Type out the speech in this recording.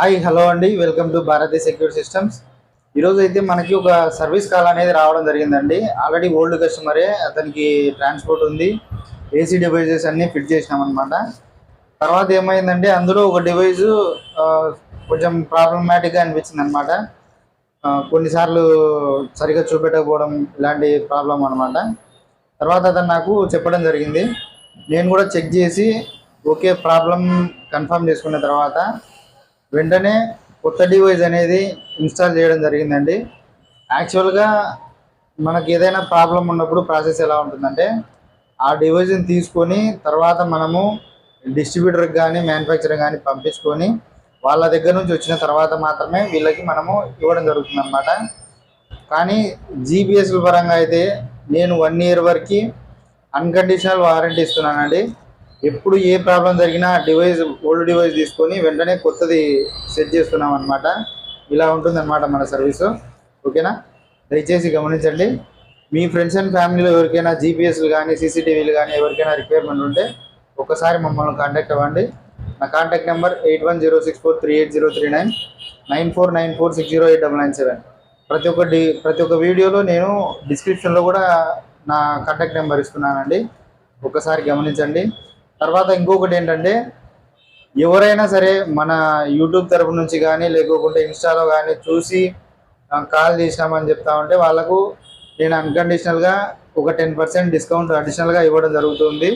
Hi hello అండి. Welcome to Bharatiya secure systems. ఈరోజు అయితే మనకి ఒక సర్వీస్ కాల్ అనేది రావడం జరిగిందండి. ఆల్రెడీ ఓల్డ్ కస్టమరే అతనికి ట్రాన్స్పోర్ట్ ఉంది. ఏసీ డివైజెస్ అన్నీ ఫిట్ చేసినామన్నమాట. అనమాట తర్వాత ఏమైందంటే అందులో ఒక డివైస్ కొంచెం ప్రాబ్లమాటిక్గా అనిపించింది అనమాట కొన్నిసార్లు సరిగా చూపెట్టకపోవడం ఇలాంటి ప్రాబ్లం అనమాట తర్వాత అతను నాకు చెప్పడం జరిగింది. నేను కూడా చెక్ చేసి ఓకే ప్రాబ్లం కన్ఫర్మ్ చేసుకున్న తర్వాత వెంటనే కొత్త డివైస్ అనేది ఇన్స్టాల్ చేయడం జరిగిందండి. యాక్చువల్గా మనకి ఏదైనా ప్రాబ్లం ఉన్నప్పుడు ప్రాసెస్ ఎలా ఉంటుందంటే ఆ డివైజ్ని తీసుకొని తర్వాత మనము డిస్ట్రిబ్యూటర్కి కానీ మ్యానుఫ్యాక్చర్ కానీ పంపించుకొని వాళ్ళ దగ్గర నుంచి వచ్చిన తర్వాత మాత్రమే వీళ్ళకి మనము ఇవ్వడం జరుగుతుంది అనమాట కానీ జీపీఎస్ల పరంగా అయితే నేను వన్ ఇయర్ వరకు అన్కండిషనల్ వారంటీ ఇస్తున్నానండి. ఎప్పుడు ఏ ప్రాబ్లం జరిగినా డివైస్ ఓల్డ్ డివైస్ తీసుకొని వెంటనే కొత్తది సెట్ చేస్తున్నాం అనమాట ఇలా ఉంటుందన్నమాట మన సర్వీసు. ఓకేనా? దయచేసి గమనించండి. మీ ఫ్రెండ్స్ అండ్ ఫ్యామిలీలో ఎవరికైనా జీపీఎస్లు కానీ సీసీటీవీలు కానీ ఎవరికైనా రిక్వైర్మెంట్ ఉంటే ఒకసారి మమ్మల్ని కాంటాక్ట్ అవ్వండి. నా contact number eight one zero six four three eight zero three nine nine four nine four six zero eight double nine seven. ప్రతి ఒక్క డి ప్రతి ఒక్క వీడియోలో నేను డిస్క్రిప్షన్లో కూడా నా కాంటాక్ట్ నెంబర్ ఇస్తున్నానండి. ఒకసారి గమనించండి. తర్వాత ఇంకొకటి ఏంటంటే ఎవరైనా సరే మన యూట్యూబ్ తరపు నుంచి కానీ లేకపోతే ఇన్స్టాలో కానీ చూసి కాల్ చేసినామని చెప్తా ఉంటే వాళ్ళకు నేను అన్కండిషనల్గా ఒక టెన్ పర్సెంట్ డిస్కౌంట్ అడిషనల్గా ఇవ్వడం జరుగుతుంది.